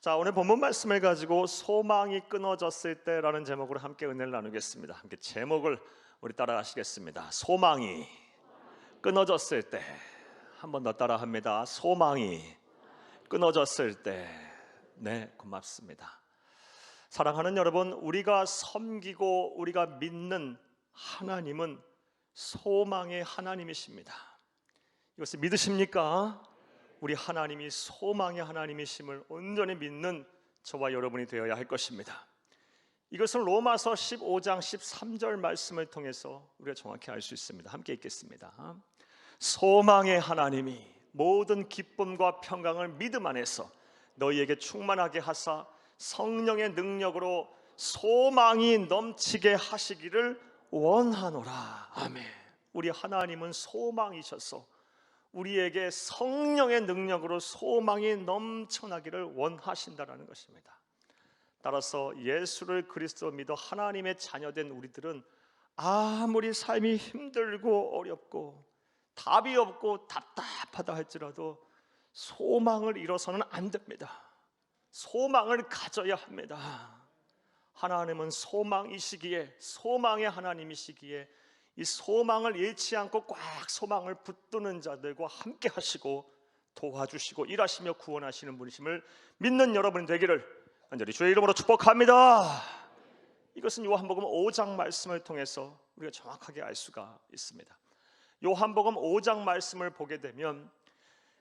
자, 오늘 본문 말씀을 가지고 소망이 끊어졌을 때라는 제목으로 함께 은혜를 나누겠습니다. 함께 제목을 우리 따라 하시겠습니다. 소망이 끊어졌을 때. 한 번 더 따라 합니다. 소망이 끊어졌을 때. 네, 고맙습니다. 사랑하는 여러분, 우리가 섬기고 우리가 믿는 하나님은 소망의 하나님이십니다. 이것을 믿으십니까? 우리 하나님이 소망의 하나님이심을 온전히 믿는 저와 여러분이 되어야 할 것입니다. 이것은 로마서 15장 13절 말씀을 통해서 우리가 정확히 알 수 있습니다. 함께 읽겠습니다. 소망의 하나님이 모든 기쁨과 평강을 믿음 안에서 너희에게 충만하게 하사 성령의 능력으로 소망이 넘치게 하시기를 원하노라. 아멘. 우리 하나님은 소망이셔서 우리에게 성령의 능력으로 소망이 넘쳐나기를 원하신다라는 것입니다. 따라서 예수를 그리스도 믿어 하나님의 자녀된 우리들은 아무리 삶이 힘들고 어렵고 답이 없고 답답하다 할지라도 소망을 잃어서는 안 됩니다. 소망을 가져야 합니다. 하나님은 소망이시기에 소망의 하나님이시기에 이 소망을 잃지 않고 꽉 소망을 붙드는 자들과 함께 하시고 도와주시고 일하시며 구원하시는 분이심을 믿는 여러분 되기를 간절히 주의 이름으로 축복합니다. 이것은 요한복음 5장 말씀을 통해서 우리가 정확하게 알 수가 있습니다. 요한복음 5장 말씀을 보게 되면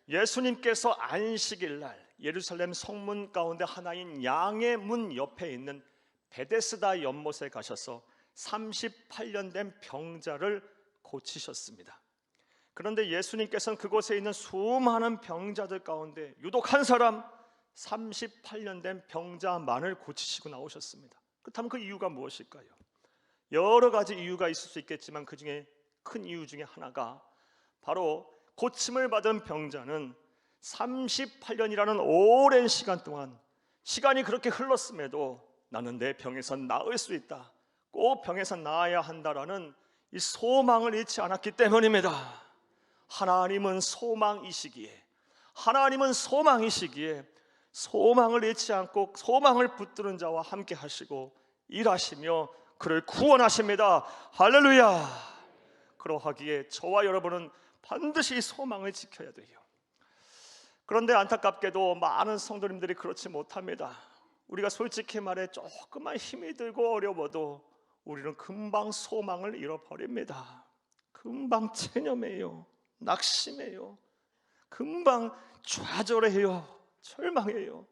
예수님께서 안식일 날 예루살렘 성문 가운데 하나인 양의 문 옆에 있는 베데스다 연못에 가셔서 38년 된 병자를 고치셨습니다. 그런데 예수님께서는 그곳에 있는 수많은 병자들 가운데 유독 한 사람 38년 된 병자만을 고치시고 나오셨습니다. 그렇다면 그 이유가 무엇일까요? 여러 가지 이유가 있을 수 있겠지만 그 중에 큰 이유 중에 하나가 바로 고침을 받은 병자는 38년이라는 오랜 시간 동안 시간이 그렇게 흘렀음에도 나는 내 병에서 나을 수 있다. 꼭 병에서 나아야 한다라는 이 소망을 잃지 않았기 때문입니다. 하나님은 소망이시기에 하나님은 소망이시기에 소망을 잃지 않고 소망을 붙드는 자와 함께 하시고 일하시며 그를 구원하십니다. 할렐루야. 그러하기에 저와 여러분은 반드시 소망을 지켜야 돼요. 그런데 안타깝게도 많은 성도님들이 그렇지 못합니다. 우리가 솔직히 말해 조금만 힘이 들고 어려워도 우리는 금방 소망을 잃어버립니다. 금방 체념해요. 낙심해요. 금방 좌절해요. 절망해요.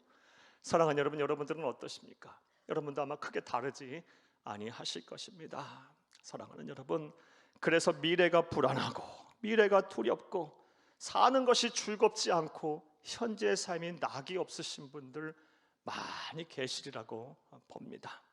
사랑하는 여러분, 여러분들은 어떠십니까? 여러분도 아마 크게 다르지 아니하실 것입니다. 사랑하는 여러분, 그래서 미래가 불안하고 미래가 두렵고 사는 것이 즐겁지 않고 현재의 삶이 낙이 없으신 분들 많이 계시리라고 봅니다.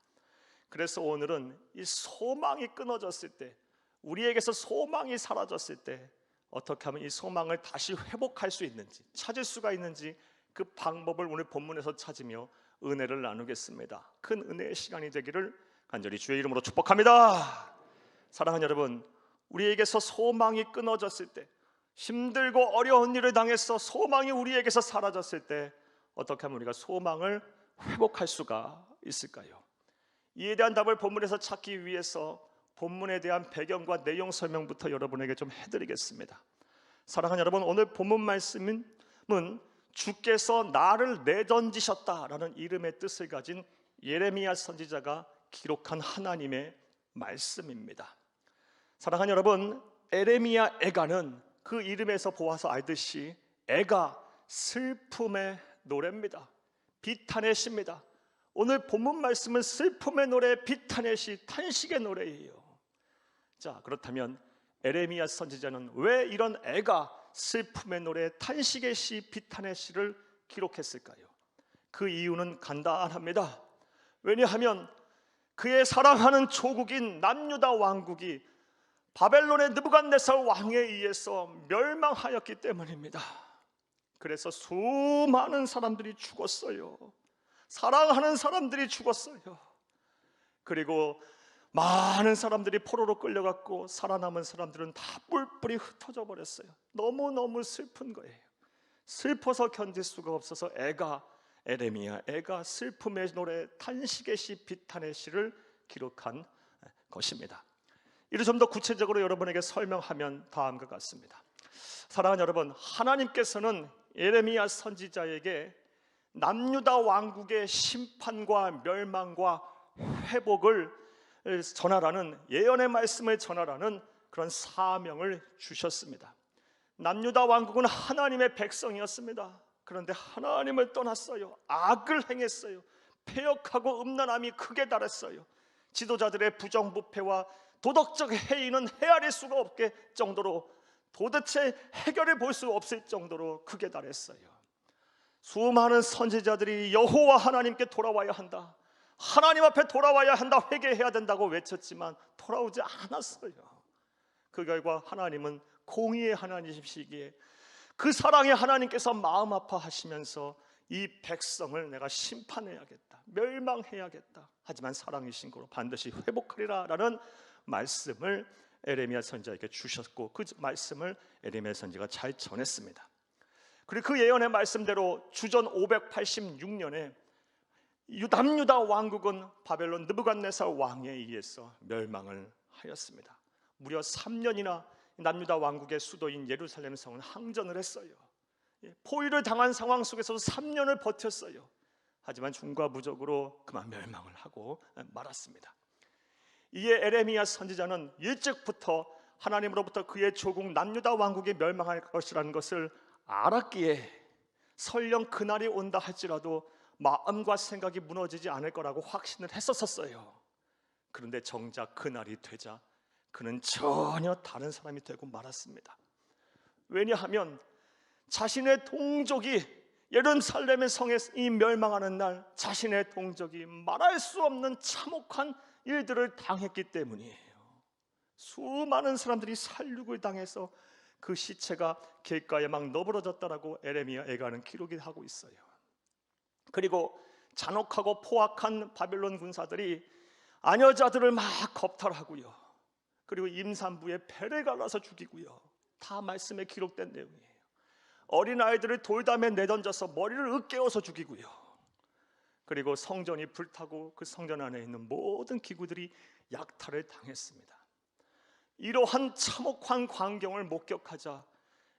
그래서 오늘은 이 소망이 끊어졌을 때, 우리에게서 소망이 사라졌을 때 어떻게 하면 이 소망을 다시 회복할 수 있는지, 찾을 수가 있는지 그 방법을 오늘 본문에서 찾으며 은혜를 나누겠습니다. 큰 은혜의 시간이 되기를 간절히 주의 이름으로 축복합니다. 사랑하는 여러분, 우리에게서 소망이 끊어졌을 때, 힘들고 어려운 일을 당해서 소망이 우리에게서 사라졌을 때 어떻게 하면 우리가 소망을 회복할 수가 있을까요? 이에 대한 답을 본문에서 찾기 위해서 본문에 대한 배경과 내용 설명부터 여러분에게 좀 해드리겠습니다. 사랑하는 여러분, 오늘 본문 말씀은 주께서 나를 내던지셨다라는 이름의 뜻을 가진 예레미야 선지자가 기록한 하나님의 말씀입니다. 사랑하는 여러분, 에레미야 애가는 그 이름에서 보아서 알듯이 애가 슬픔의 노래입니다. 비탄의 시입니다. 오늘 본문 말씀은 슬픔의 노래, 비탄의 시, 탄식의 노래예요. 자, 그렇다면 에레미야 선지자는 왜 이런 애가 슬픔의 노래, 탄식의 시, 비탄의 시를 기록했을까요? 그 이유는 간단합니다. 왜냐하면 그의 사랑하는 조국인 남유다 왕국이 바벨론의 느부갓네살 왕에 의해서 멸망하였기 때문입니다. 그래서 수많은 사람들이 죽었어요. 사랑하는 사람들이 죽었어요. 그리고 많은 사람들이 포로로 끌려갔고 살아남은 사람들은 다 뿔뿔이 흩어져 버렸어요. 너무너무 슬픈 거예요. 슬퍼서 견딜 수가 없어서 애가 에레미야 애가 슬픔의 노래 탄식의 시 비탄의 시를 기록한 것입니다. 이를 좀 더 구체적으로 여러분에게 설명하면 다음과 같습니다. 사랑하는 여러분, 하나님께서는 예레미야 선지자에게 남유다 왕국의 심판과 멸망과 회복을 전하라는 예언의 말씀을 전하라는 그런 사명을 주셨습니다. 남유다 왕국은 하나님의 백성이었습니다. 그런데 하나님을 떠났어요. 악을 행했어요. 폐역하고 음란함이 크게 달했어요. 지도자들의 부정부패와 도덕적 해이는 헤아릴 수가 없게 정도로 도대체 해결해 볼 수 없을 정도로 크게 달했어요. 수많은 선지자들이 여호와 하나님께 돌아와야 한다. 하나님 앞에 돌아와야 한다. 회개해야 된다고 외쳤지만 돌아오지 않았어요. 그 결과 하나님은 공의의 하나님이시기에 그 사랑의 하나님께서 마음 아파하시면서 이 백성을 내가 심판해야겠다. 멸망해야겠다. 하지만 사랑이신 거로 반드시 회복하리라라는 말씀을 에레미야 선지자에게 주셨고 그 말씀을 에레미야 선지가 잘 전했습니다. 그리고 그 예언의 말씀대로 주전 586년에 남유다 왕국은 바벨론 느부갓네살 왕에 의해서 멸망을 하였습니다. 무려 3년이나 남유다 왕국의 수도인 예루살렘 성은 항전을 했어요. 예, 포위를 당한 상황 속에서도 3년을 버텼어요. 하지만 중과부적으로 그만 멸망을 하고 말았습니다. 이에 에레미야 선지자는 일찍부터 하나님으로부터 그의 조국 남유다 왕국이 멸망할 것이라는 것을 알았기에 설령 그날이 온다 할지라도 마음과 생각이 무너지지 않을 거라고 확신을 했었었어요. 그런데 정작 그날이 되자 그는 전혀 다른 사람이 되고 말았습니다. 왜냐하면 자신의 동족이 예루살렘의 성에 이 멸망하는 날 자신의 동족이 말할 수 없는 참혹한 일들을 당했기 때문이에요. 수많은 사람들이 살육을 당해서 그 시체가 길가에 막 너부러졌다라고 에레미야 애가는 기록이 하고 있어요. 그리고 잔혹하고 포악한 바벨론 군사들이 아녀자들을 막 겁탈하고요. 그리고 임산부의 배를 갈라서 죽이고요. 다 말씀에 기록된 내용이에요. 어린 아이들을 돌담에 내던져서 머리를 으깨어서 죽이고요. 그리고 성전이 불타고 그 성전 안에 있는 모든 기구들이 약탈을 당했습니다. 이러한 참혹한 광경을 목격하자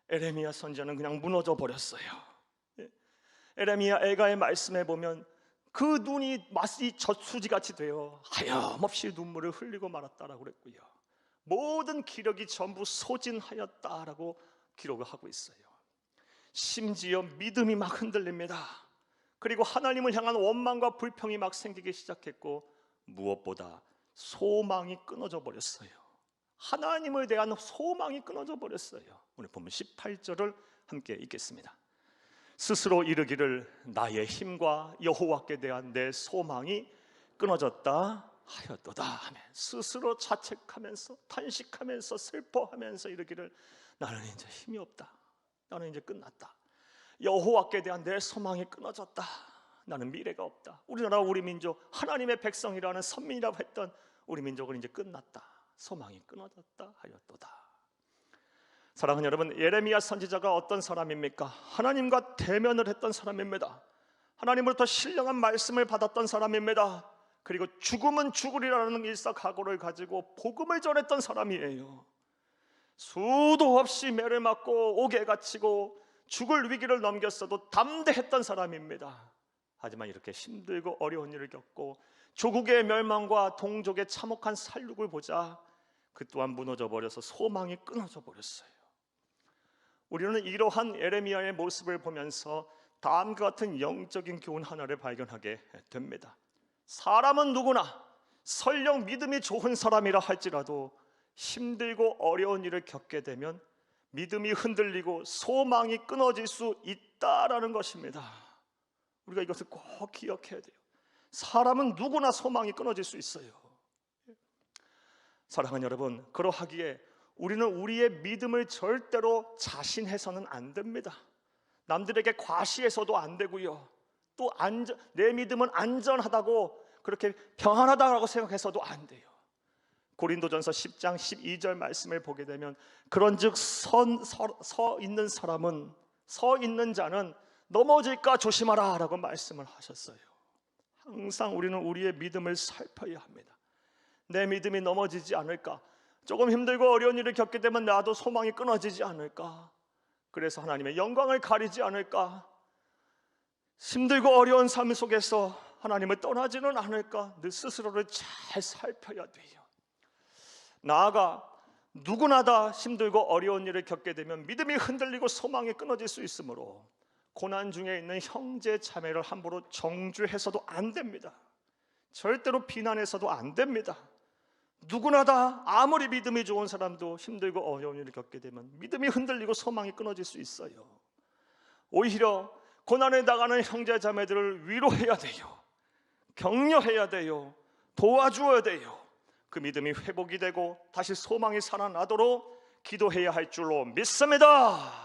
에레미야 선지자는 그냥 무너져 버렸어요. 예. 에레미야 애가의 말씀에 보면 그 눈이 마치 젖수지 같이 되어 하염없이 눈물을 흘리고 말았다라고 그랬고요. 모든 기력이 전부 소진하였다라고 기록을 하고 있어요. 심지어 믿음이 막 흔들립니다. 그리고 하나님을 향한 원망과 불평이 막 생기기 시작했고 무엇보다 소망이 끊어져 버렸어요. 하나님에 대한 소망이 끊어져 버렸어요. 오늘 보면 18절을 함께 읽겠습니다. 스스로 이르기를 나의 힘과 여호와께 대한 내 소망이 끊어졌다 하였도다 하면 스스로 자책하면서 탄식하면서 슬퍼하면서 이르기를 나는 이제 힘이 없다. 나는 이제 끝났다. 여호와께 대한 내 소망이 끊어졌다. 나는 미래가 없다. 우리나라 우리 민족 하나님의 백성이라는 선민이라고 했던 우리 민족은 이제 끝났다. 소망이 끊어졌다 하였도다. 사랑하는 여러분, 예레미야 선지자가 어떤 사람입니까? 하나님과 대면을 했던 사람입니다. 하나님으로부터 신령한 말씀을 받았던 사람입니다. 그리고 죽음은 죽으리라는 일사각오를 가지고 복음을 전했던 사람이에요. 수도 없이 매를 맞고 옥에 갇히고 죽을 위기를 넘겼어도 담대했던 사람입니다. 하지만 이렇게 힘들고 어려운 일을 겪고 조국의 멸망과 동족의 참혹한 살육을 보자 그 또한 무너져 버려서 소망이 끊어져 버렸어요. 우리는 이러한 에레미야의 모습을 보면서 다음과 같은 영적인 교훈 하나를 발견하게 됩니다. 사람은 누구나 설령 믿음이 좋은 사람이라 할지라도 힘들고 어려운 일을 겪게 되면 믿음이 흔들리고 소망이 끊어질 수 있다라는 것입니다. 우리가 이것을 꼭 기억해야 돼요. 사람은 누구나 소망이 끊어질 수 있어요. 사랑하는 여러분, 그러하기에 우리는 우리의 믿음을 절대로 자신해서는 안 됩니다. 남들에게 과시해서도 안 되고요. 또 안전, 내 믿음은 안전하다고 그렇게 평안하다고 생각해서도 안 돼요. 고린도전서 10장 12절 말씀을 보게 되면 그런즉 선, 서, 서 있는 사람은 서 있는 자는 넘어질까 조심하라 라고 말씀을 하셨어요. 항상 우리는 우리의 믿음을 살펴야 합니다. 내 믿음이 넘어지지 않을까? 조금 힘들고 어려운 일을 겪게 되면 나도 소망이 끊어지지 않을까? 그래서 하나님의 영광을 가리지 않을까? 힘들고 어려운 삶 속에서 하나님을 떠나지는 않을까? 늘 스스로를 잘 살펴야 돼요. 나아가 누구나 다 힘들고 어려운 일을 겪게 되면 믿음이 흔들리고 소망이 끊어질 수 있으므로 고난 중에 있는 형제 자매를 함부로 정죄해서도 안 됩니다. 절대로 비난해서도 안 됩니다. 누구나 다 아무리 믿음이 좋은 사람도 힘들고 어려운 일을 겪게 되면 믿음이 흔들리고 소망이 끊어질 수 있어요. 오히려 고난에 나가는 형제 자매들을 위로해야 돼요. 격려해야 돼요. 도와주어야 돼요. 그 믿음이 회복이 되고 다시 소망이 살아나도록 기도해야 할 줄로 믿습니다.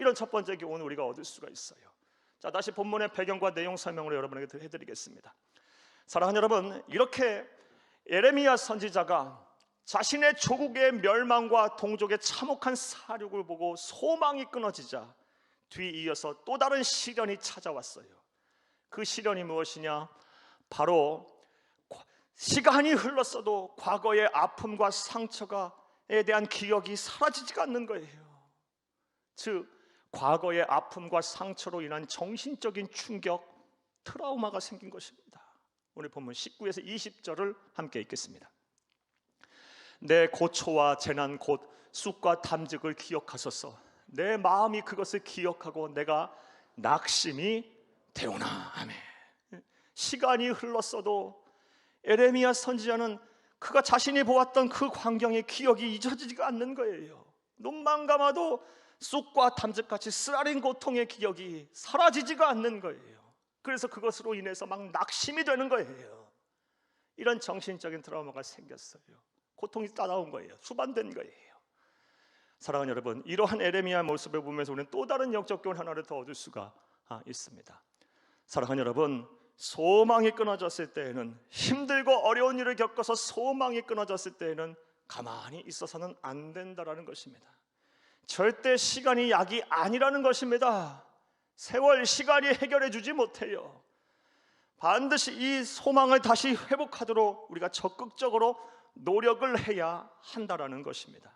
이런 첫 번째 교훈을 우리가 얻을 수가 있어요. 자, 다시 본문의 배경과 내용 설명을 여러분에게 해드리겠습니다. 사랑하는 여러분, 이렇게 에레미야 선지자가 자신의 조국의 멸망과 동족의 참혹한 사륙을 보고 소망이 끊어지자 뒤이어서 또 다른 시련이 찾아왔어요. 그 시련이 무엇이냐? 바로 시간이 흘렀어도 과거의 아픔과 상처가에 대한 기억이 사라지지가 않는 거예요. 즉 과거의 아픔과 상처로 인한 정신적인 충격, 트라우마가 생긴 것입니다. 오늘 본문 19에서 20절을 함께 읽겠습니다. 내 고초와 재난 곧 쑥과 탐직을 기억하소서. 내 마음이 그것을 기억하고 내가 낙심이 되오나. 아멘. 시간이 흘렀어도 에레미야 선지자는 그가 자신이 보았던 그 광경의 기억이 잊어지지가 않는 거예요. 눈만 감아도 쑥과 탐즙같이 쓰라린 고통의 기억이 사라지지가 않는 거예요. 그래서 그것으로 인해서 막 낙심이 되는 거예요. 이런 정신적인 트라우마가 생겼어요. 고통이 따라온 거예요. 수반된 거예요. 사랑하는 여러분, 이러한 에레미야 모습을 보면서 우리는 또 다른 영적 교훈 하나를 더 얻을 수가 아, 있습니다. 사랑하는 여러분, 소망이 끊어졌을 때에는 힘들고 어려운 일을 겪어서 소망이 끊어졌을 때에는 가만히 있어서는 안 된다라는 것입니다. 절대 시간이 약이 아니라는 것입니다. 세월 시간이 해결해 주지 못해요. 반드시 이 소망을 다시 회복하도록 우리가 적극적으로 노력을 해야 한다라는 것입니다.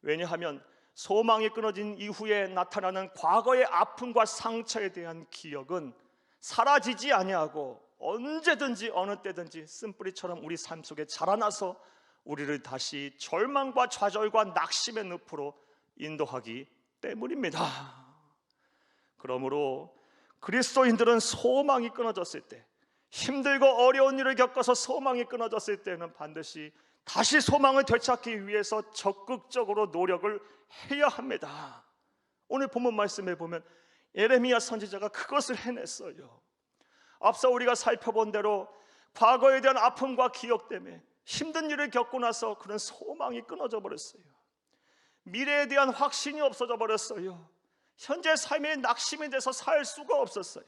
왜냐하면 소망이 끊어진 이후에 나타나는 과거의 아픔과 상처에 대한 기억은 사라지지 아니하고 언제든지 어느 때든지 쓴뿌리처럼 우리 삶 속에 자라나서 우리를 다시 절망과 좌절과 낙심의 늪으로 인도하기 때문입니다. 그러므로 그리스도인들은 소망이 끊어졌을 때 힘들고 어려운 일을 겪어서 소망이 끊어졌을 때는 반드시 다시 소망을 되찾기 위해서 적극적으로 노력을 해야 합니다. 오늘 본문 말씀에 보면 에레미야 선지자가 그것을 해냈어요. 앞서 우리가 살펴본 대로 과거에 대한 아픔과 기억 때문에 힘든 일을 겪고 나서 그런 소망이 끊어져 버렸어요. 미래에 대한 확신이 없어져 버렸어요. 현재 삶에 낙심이 돼서 살 수가 없었어요.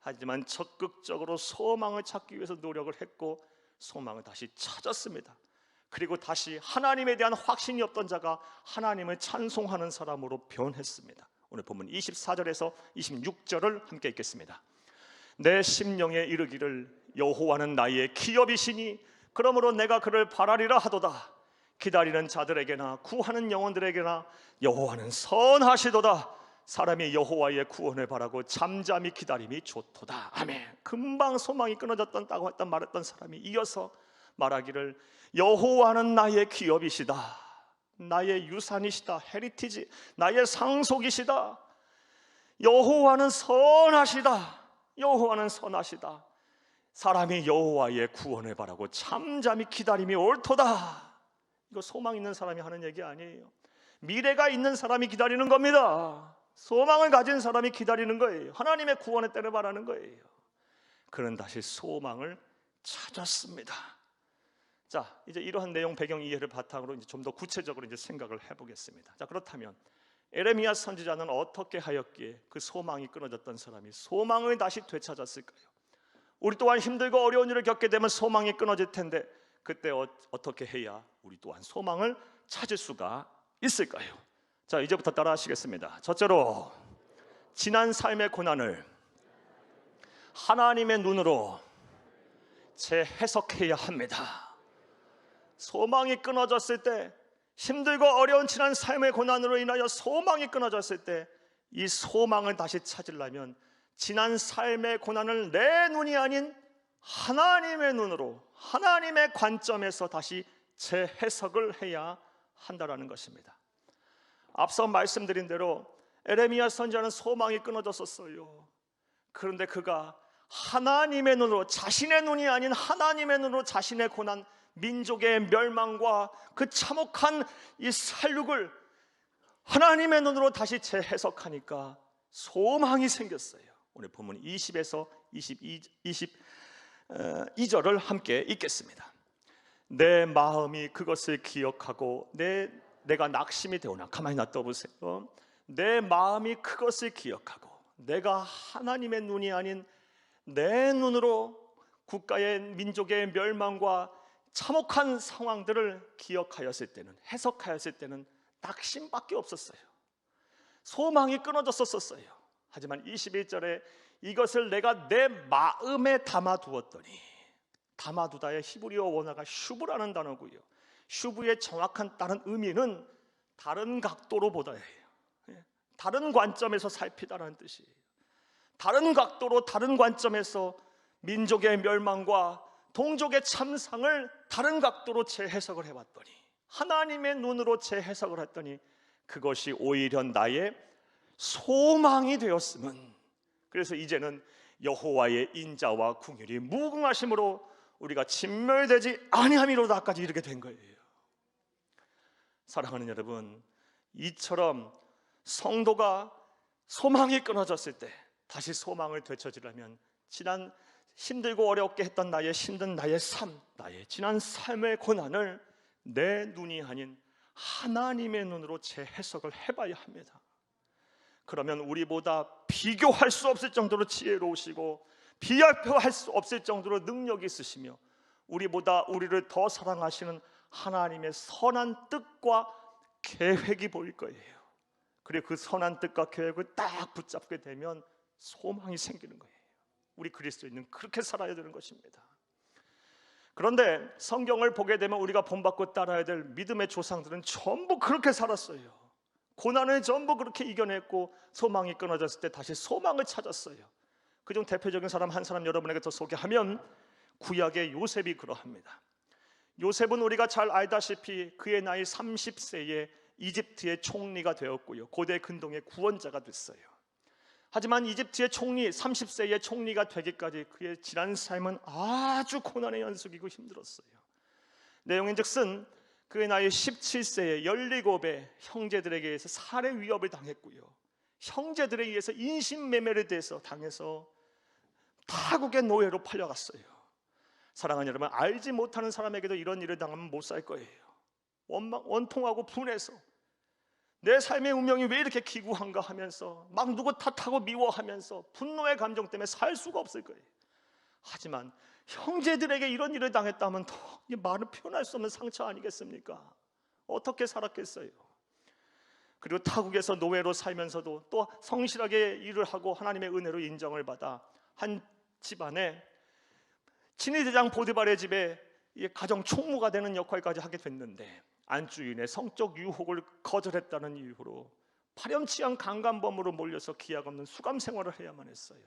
하지만 적극적으로 소망을 찾기 위해서 노력을 했고 소망을 다시 찾았습니다. 그리고 다시 하나님에 대한 확신이 없던 자가 하나님을 찬송하는 사람으로 변했습니다. 오늘 본문 24절에서 26절을 함께 읽겠습니다. 내 심령에 이르기를 여호와는 나의 기업이시니 그러므로 내가 그를 바라리라 하도다. 기다리는 자들에게나 구하는 영혼들에게나 여호와는 선하시도다. 사람이 여호와의 구원을 바라고 잠잠히 기다림이 좋도다. 아멘. 금방 소망이 끊어졌던 다고 했던 말했던 사람이 이어서 말하기를 여호와는 나의 기업이시다. 나의 유산이시다. 헤리티지. 나의 상속이시다. 여호와는 선하시다. 여호와는 선하시다. 사람이 여호와의 구원을 바라고 잠잠히 기다림이 옳도다. 이거 소망 있는 사람이 하는 얘기 아니에요. 미래가 있는 사람이 기다리는 겁니다. 소망을 가진 사람이 기다리는 거예요. 하나님의 구원의 때를 바라는 거예요. 그는 다시 소망을 찾았습니다. 자, 이제 이러한 내용 배경 이해를 바탕으로 이제 좀 더 구체적으로 이제 생각을 해보겠습니다. 자, 그렇다면 에레미야 선지자는 어떻게 하였기에 그 소망이 끊어졌던 사람이 소망을 다시 되찾았을까요? 우리 또한 힘들고 어려운 일을 겪게 되면 소망이 끊어질 텐데 그때 어, 어떻게 해야 우리 또한 소망을 찾을 수가 있을까요? 자, 이제부터 따라 하시겠습니다. 첫째로 지난 삶의 고난을 하나님의 눈으로 재해석해야 합니다. 소망이 끊어졌을 때 힘들고 어려운 지난 삶의 고난으로 인하여 소망이 끊어졌을 때 이 소망을 다시 찾으려면 지난 삶의 고난을 내 눈이 아닌 하나님의 눈으로 하나님의 관점에서 다시 재해석을 해야 한다라는 것입니다. 앞서 말씀드린 대로 에레미야 선지자는 소망이 끊어졌었어요. 그런데 그가 하나님의 눈으로 자신의 눈이 아닌 하나님의 눈으로 자신의 고난 민족의 멸망과 그 참혹한 이 살육을 하나님의 눈으로 다시 재해석하니까 소망이 생겼어요. 오늘 본문 20에서 22, 22절을 함께 읽겠습니다. 내 마음이 그것을 기억하고 내 내가 낙심이 되오나 가만히 놔둬 보세요. 내 마음이 그것을 기억하고 내가 하나님의 눈이 아닌 내 눈으로 국가의 민족의 멸망과 참혹한 상황들을 기억하였을 때는 해석하였을 때는 낙심밖에 없었어요. 소망이 끊어졌었어요. 하지만 21절에 이것을 내가 내 마음에 담아두었더니 담아두다의 히브리어 원어가 슈브라는 단어고요. 슈브의 정확한 다른 의미는 다른 각도로 보다예요. 예, 다른 관점에서 살피다라는 뜻이에요. 다른 각도로 다른 관점에서 민족의 멸망과 동족의 참상을 다른 각도로 재해석을 해봤더니 하나님의 눈으로 재해석을 했더니 그것이 오히려 나의 소망이 되었음은 그래서 이제는 여호와의 인자와 궁율이 무궁하심으로 우리가 진멸되지 아니함이로다까지 이르게 된 거예요. 사랑하는 여러분, 이처럼 성도가 소망이 끊어졌을 때 다시 소망을 되찾으려면 지난 힘들고 어렵게 했던 나의 힘든 나의 삶, 나의 지난 삶의 고난을 내 눈이 아닌 하나님의 눈으로 재해석을 해봐야 합니다. 그러면 우리보다 비교할 수 없을 정도로 지혜로우시고 비할표할 수 없을 정도로 능력이 있으시며 우리보다 우리를 더 사랑하시는 하나님의 선한 뜻과 계획이 보일 거예요. 그리고 그 선한 뜻과 계획을 딱 붙잡게 되면 소망이 생기는 거예요. 우리 그리스도인은 그렇게 살아야 되는 것입니다. 그런데 성경을 보게 되면 우리가 본받고 따라야 될 믿음의 조상들은 전부 그렇게 살았어요. 고난을 전부 그렇게 이겨냈고 소망이 끊어졌을 때 다시 소망을 찾았어요. 그중 대표적인 사람 한 사람 여러분에게 더 소개하면 구약의 요셉이 그러합니다. 요셉은 우리가 잘 알다시피 그의 나이 30세에 이집트의 총리가 되었고요. 고대 근동의 구원자가 됐어요. 하지만 이집트의 총리 30세의 총리가 되기까지 그의 지난 삶은 아주 고난의 연속이고 힘들었어요. 내용인즉슨 그의 나이 17세에 17의 형제들에게 의해서 살해 위협을 당했고요. 형제들에 의해서 인신매매를 돼서 당해서 타국의 노예로 팔려갔어요. 사랑하는 여러분, 알지 못하는 사람에게도 이런 일을 당하면 못 살 거예요. 원망, 원통하고 분해서 내 삶의 운명이 왜 이렇게 기구한가 하면서 막 누구 탓하고 미워하면서 분노의 감정 때문에 살 수가 없을 거예요. 하지만 형제들에게 이런 일을 당했다면 더 말을 표현할 수 없는 상처 아니겠습니까? 어떻게 살았겠어요? 그리고 타국에서 노예로 살면서도 또 성실하게 일을 하고 하나님의 은혜로 인정을 받아 한 집안에 친위대장 보디발의 집에 가정 총무가 되는 역할까지 하게 됐는데 안주인의 성적 유혹을 거절했다는 이유로 파렴치한 강간범으로 몰려서 기약 없는 수감 생활을 해야만 했어요.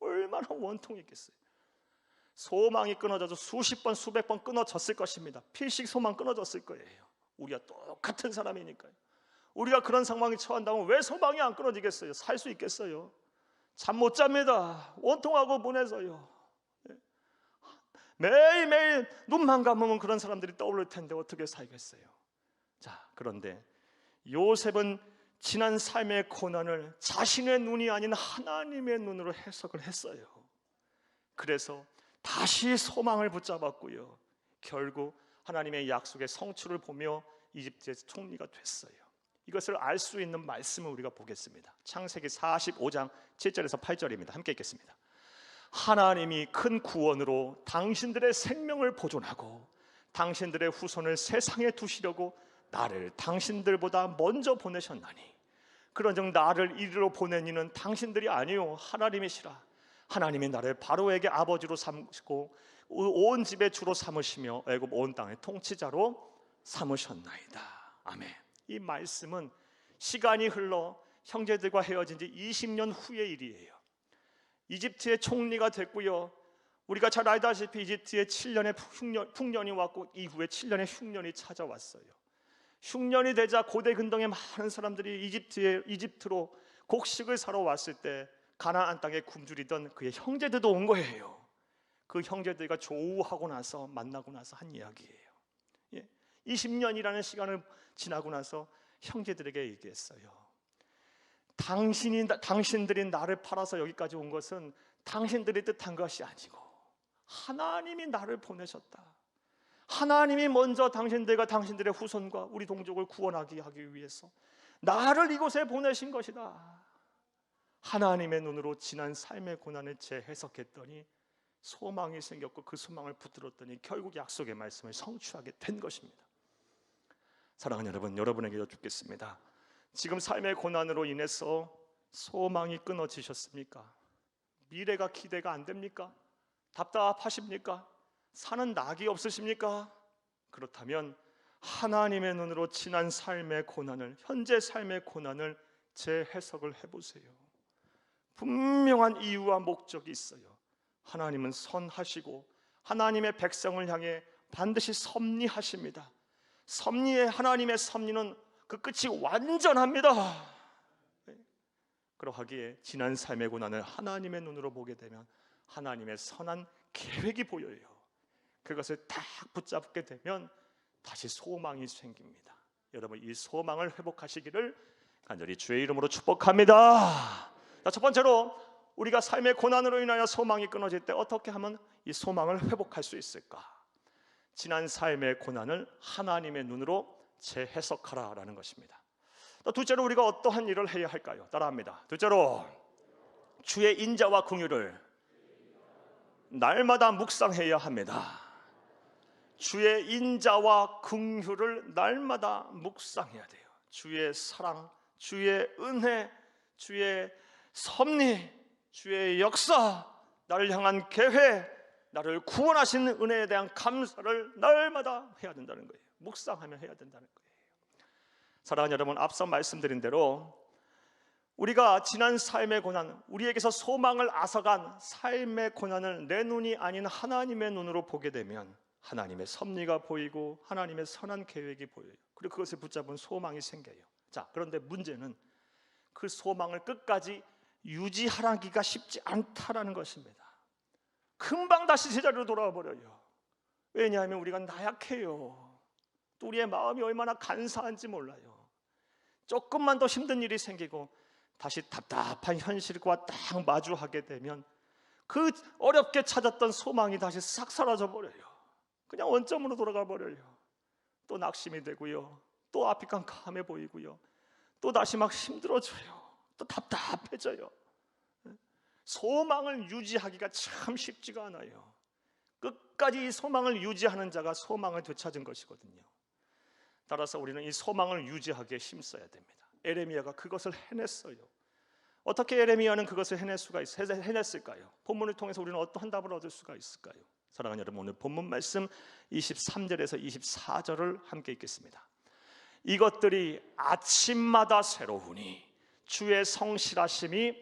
얼마나 원통했겠어요. 소망이 끊어져서 수십 번, 수백 번 끊어졌을 것입니다. 필식 소망 끊어졌을 거예요. 우리가 똑같은 사람이니까요. 우리가 그런 상황에 처한다면 왜 소망이 안 끊어지겠어요? 살 수 있겠어요? 잠 못 잡니다. 원통하고 보내서요. 매일매일 눈만 감으면 그런 사람들이 떠오를 텐데 어떻게 살겠어요? 자, 그런데 요셉은 지난 삶의 고난을 자신의 눈이 아닌 하나님의 눈으로 해석을 했어요. 그래서 다시 소망을 붙잡았고요. 결국 하나님의 약속의 성취를 보며 이집트의 총리가 됐어요. 이것을 알 수 있는 말씀을 우리가 보겠습니다. 창세기 45장 7절에서 8절입니다. 함께 읽겠습니다. 하나님이 큰 구원으로 당신들의 생명을 보존하고 당신들의 후손을 세상에 두시려고 나를 당신들보다 먼저 보내셨나니 그런즉 나를 이리로 보낸 이는 당신들이 아니요 하나님이시라 하나님이 나를 바로에게 아버지로 삼고 온 집의 주로 삼으시며 애굽 온 땅의 통치자로 삼으셨나이다. 아멘. 이 말씀은 시간이 흘러 형제들과 헤어진 지 20년 후의 일이에요. 이집트의 총리가 됐고요. 우리가 잘 알다시피 이집트에 7년의 흉년, 풍년이 왔고 이후에 7년의 흉년이 찾아왔어요. 흉년이 되자 고대 근동의 많은 사람들이 이집트에 이집트로 곡식을 사러 왔을 때 가나안 땅에 굶주리던 그의 형제들도 온 거예요. 그 형제들과 조우하고 나서 만나고 나서 한 이야기예요. 예. 20년이라는 시간을 지나고 나서 형제들에게 얘기했어요. 당신이 당신들이 나를 팔아서 여기까지 온 것은 당신들이 뜻한 것이 아니고 하나님이 나를 보내셨다. 하나님이 먼저 당신들과 당신들의 후손과 우리 동족을 구원하기 하기 위해서 나를 이곳에 보내신 것이다. 하나님의 눈으로 지난 삶의 고난을 재해석했더니 소망이 생겼고 그 소망을 붙들었더니 결국 약속의 말씀을 성취하게 된 것입니다. 사랑하는 여러분, 여러분에게 여쭙겠습니다. 지금 삶의 고난으로 인해서 소망이 끊어지셨습니까? 미래가 기대가 안 됩니까? 답답하십니까? 사는 낙이 없으십니까? 그렇다면 하나님의 눈으로 지난 삶의 고난을 현재 삶의 고난을 재해석을 해보세요. 분명한 이유와 목적이 있어요. 하나님은 선하시고 하나님의 백성을 향해 반드시 섭리하십니다. 섭리의 하나님의 섭리는 그 끝이 완전합니다. 네. 그러하기에 지난 삶의 고난을 하나님의 눈으로 보게 되면 하나님의 선한 계획이 보여요. 그것을 딱 붙잡게 되면 다시 소망이 생깁니다. 여러분 이 소망을 회복하시기를 간절히 주의 이름으로 축복합니다. 자, 첫 번째로 우리가 삶의 고난으로 인하여 소망이 끊어질 때 어떻게 하면 이 소망을 회복할 수 있을까? 지난 삶의 고난을 하나님의 눈으로 재해석하라라는 것입니다. 또 둘째로 우리가 어떠한 일을 해야 할까요? 따라합니다. 둘째로 주의 인자와 긍휼을 날마다 묵상해야 합니다. 주의 인자와 긍휼을 날마다 묵상해야 돼요. 주의 사랑, 주의 은혜, 주의 섭리, 주의 역사, 나를 향한 계획, 나를 구원하신 은혜에 대한 감사를 날마다 해야 된다는 거예요. 묵상하며 해야 된다는 거예요. 사랑하는 여러분, 앞서 말씀드린 대로 우리가 지난 삶의 고난, 우리에게서 소망을 앗아간 삶의 고난을 내 눈이 아닌 하나님의 눈으로 보게 되면 하나님의 섭리가 보이고 하나님의 선한 계획이 보여요. 그리고 그것을 붙잡은 소망이 생겨요. 자, 그런데 문제는 그 소망을 끝까지 유지하기가 쉽지 않다라는 것입니다. 금방 다시 제자리로 돌아와 버려요. 왜냐하면 우리가 나약해요. 또 우리의 마음이 얼마나 간사한지 몰라요. 조금만 더 힘든 일이 생기고 다시 답답한 현실과 딱 마주하게 되면 그 어렵게 찾았던 소망이 다시 싹 사라져 버려요. 그냥 원점으로 돌아가 버려요. 또 낙심이 되고요. 또 앞이 깜깜해 보이고요. 또 다시 막 힘들어져요. 또 답답해져요. 소망을 유지하기가 참 쉽지가 않아요. 끝까지 소망을 유지하는 자가 소망을 되찾은 것이거든요. 따라서 우리는 이 소망을 유지하기에 힘써야 됩니다. 에레미야가 그것을 해냈어요. 어떻게 에레미야는 그것을 해낼 수가 있, 해냈을까요? 본문을 통해서 우리는 어떠한 답을 얻을 수가 있을까요? 사랑하는 여러분, 오늘 본문 말씀 23절에서 24절을 함께 읽겠습니다. 이것들이 아침마다 새로우니 주의 성실하심이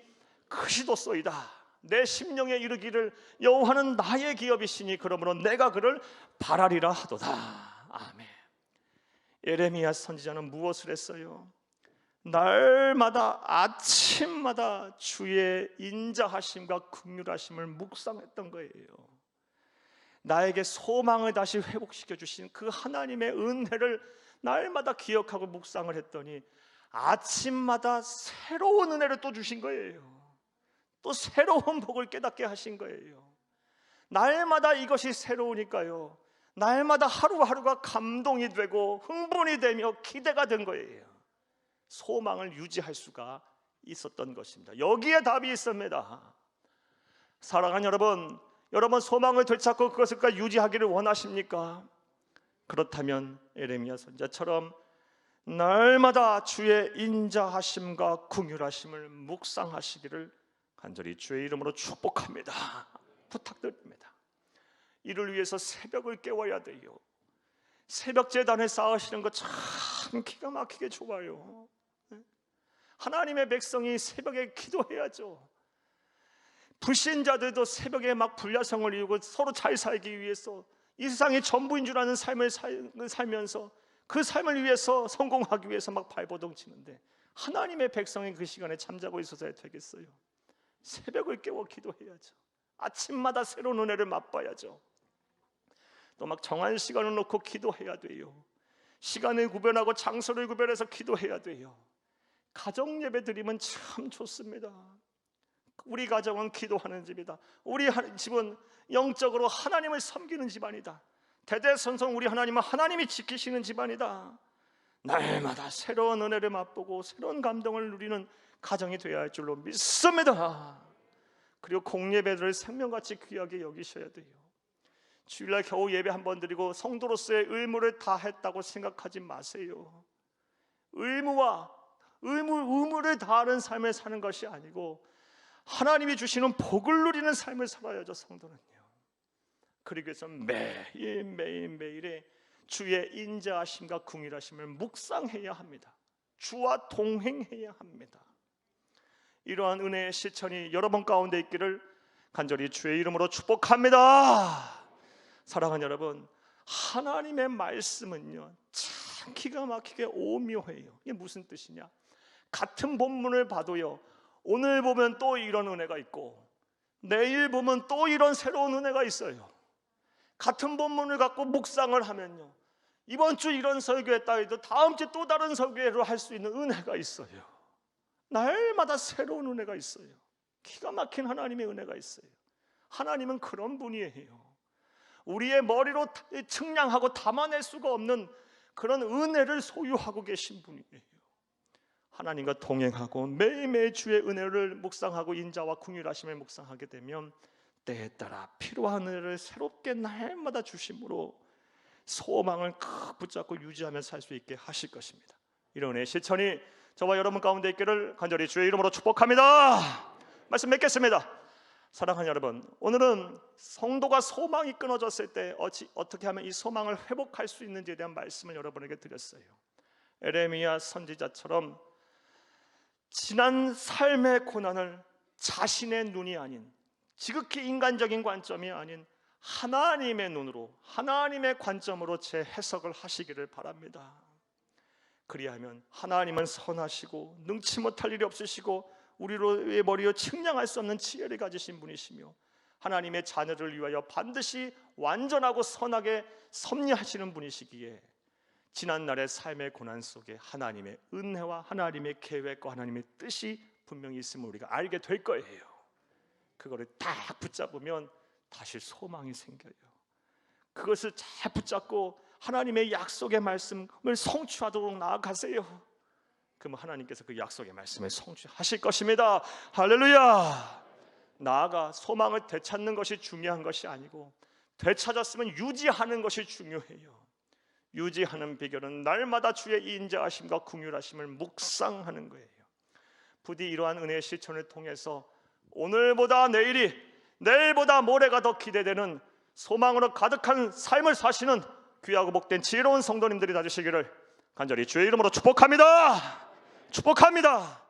크시도소이다. 내 심령에 이르기를 여호와는 나의 기업이시니 그러므로 내가 그를 바라리라 하도다. 아멘. 에레미야 선지자는 무엇을 했어요? 날마다 아침마다 주의 인자하심과 긍휼하심을 묵상했던 거예요. 나에게 소망을 다시 회복시켜 주신 그 하나님의 은혜를 날마다 기억하고 묵상을 했더니 아침마다 새로운 은혜를 또 주신 거예요. 또 새로운 복을 깨닫게 하신 거예요. 날마다 이것이 새로우니까요. 날마다 하루하루가 감동이 되고 흥분이 되며 기대가 된 거예요. 소망을 유지할 수가 있었던 것입니다. 여기에 답이 있습니다. 사랑하는 여러분, 여러분 소망을 되찾고 그것을 유지하기를 원하십니까? 그렇다면 에레미야 선자처럼 날마다 주의 인자하심과 궁휼하심을 묵상하시기를 간절히 주의 이름으로 축복합니다. 부탁드립니다. 이를 위해서 새벽을 깨워야 돼요. 새벽 재단에 쌓으시는 거 참 기가 막히게 좋아요. 하나님의 백성이 새벽에 기도해야죠. 불신자들도 새벽에 막 불야성을 이루고 서로 잘 살기 위해서 이 세상의 전부인 줄 아는 삶을 살- 살면서 그 삶을 위해서 성공하기 위해서 막 발버둥 치는데 하나님의 백성이 그 시간에 잠자고 있어서야 되겠어요. 새벽을 깨워 기도해야죠. 아침마다 새로운 은혜를 맛봐야죠. 또 막 정한 시간을 놓고 기도해야 돼요. 시간을 구별하고 장소를 구별해서 기도해야 돼요. 가정 예배 드리면 참 좋습니다. 우리 가정은 기도하는 집이다. 우리 하- 집은 영적으로 하나님을 섬기는 집안이다. 대대손손 우리 하나님은 하나님이 지키시는 집안이다. 날마다 새로운 은혜를 맛보고 새로운 감동을 누리는 가정이 되어야 할 줄로 믿습니다. 그리고 공예배들을 생명같이 귀하게 여기셔야 돼요. 주일날 겨우 예배 한 번 드리고 성도로서의 의무를 다 했다고 생각하지 마세요. 의무와 의무 의무를 다하는 삶을 사는 것이 아니고 하나님이 주시는 복을 누리는 삶을 살아야죠 성도는요. 그러기 위해서 매일 매일 매일에 주의 인자하심과 궁일하심을 묵상해야 합니다. 주와 동행해야 합니다. 이러한 은혜의 실천이 여러분 가운데 있기를 간절히 주의 이름으로 축복합니다. 사랑하는 여러분, 하나님의 말씀은요 참 기가 막히게 오묘해요. 이게 무슨 뜻이냐? 같은 본문을 봐도요 오늘 보면 또 이런 은혜가 있고 내일 보면 또 이런 새로운 은혜가 있어요. 같은 본문을 갖고 묵상을 하면요 이번 주 이런 설교했다 해도 다음 주 또 다른 설교를 할수 있는 은혜가 있어요. 날마다 새로운 은혜가 있어요. 기가 막힌 하나님의 은혜가 있어요. 하나님은 그런 분이에요. 우리의 머리로 측량하고 담아낼 수가 없는 그런 은혜를 소유하고 계신 분이에요. 하나님과 동행하고 매일매일 주의 은혜를 묵상하고 인자와 궁휼하심을 묵상하게 되면 때에 따라 필요한 은혜를 새롭게 날마다 주심으로 소망을 크 붙잡고 유지하며 살 수 있게 하실 것입니다. 이런 실천이 저와 여러분 가운데 있기를 간절히 주의 이름으로 축복합니다. 말씀 맺겠습니다. 사랑하는 여러분, 오늘은 성도가 소망이 끊어졌을 때 어찌, 어떻게 하면 이 소망을 회복할 수 있는지에 대한 말씀을 여러분에게 드렸어요. 에레미야 선지자처럼 지난 삶의 고난을 자신의 눈이 아닌 지극히 인간적인 관점이 아닌 하나님의 눈으로 하나님의 관점으로 제 해석을 하시기를 바랍니다. 그리하면 하나님은 선하시고 능치 못할 일이 없으시고 우리로의 머리로 측량할 수 없는 지혜를 가지신 분이시며 하나님의 자녀를 위하여 반드시 완전하고 선하게 섭리하시는 분이시기에 지난 날의 삶의 고난 속에 하나님의 은혜와 하나님의 계획과 하나님의 뜻이 분명히 있음을 우리가 알게 될 거예요. 그거를 딱 붙잡으면 다시 소망이 생겨요. 그것을 잘 붙잡고 하나님의 약속의 말씀을 성취하도록 나아가세요. 그러면 하나님께서 그 약속의 말씀을 성취하실 것입니다. 할렐루야. 나아가 소망을 되찾는 것이 중요한 것이 아니고 되찾았으면 유지하는 것이 중요해요. 유지하는 비결은 날마다 주의 인자하심과 궁휼하심을 묵상하는 거예요. 부디 이러한 은혜의 실천을 통해서 오늘보다 내일이 내일보다 모레가 더 기대되는 소망으로 가득한 삶을 사시는 귀하고 복된 지혜로운 성도님들이 되시기를 간절히 주의 이름으로 축복합니다. 축복합니다.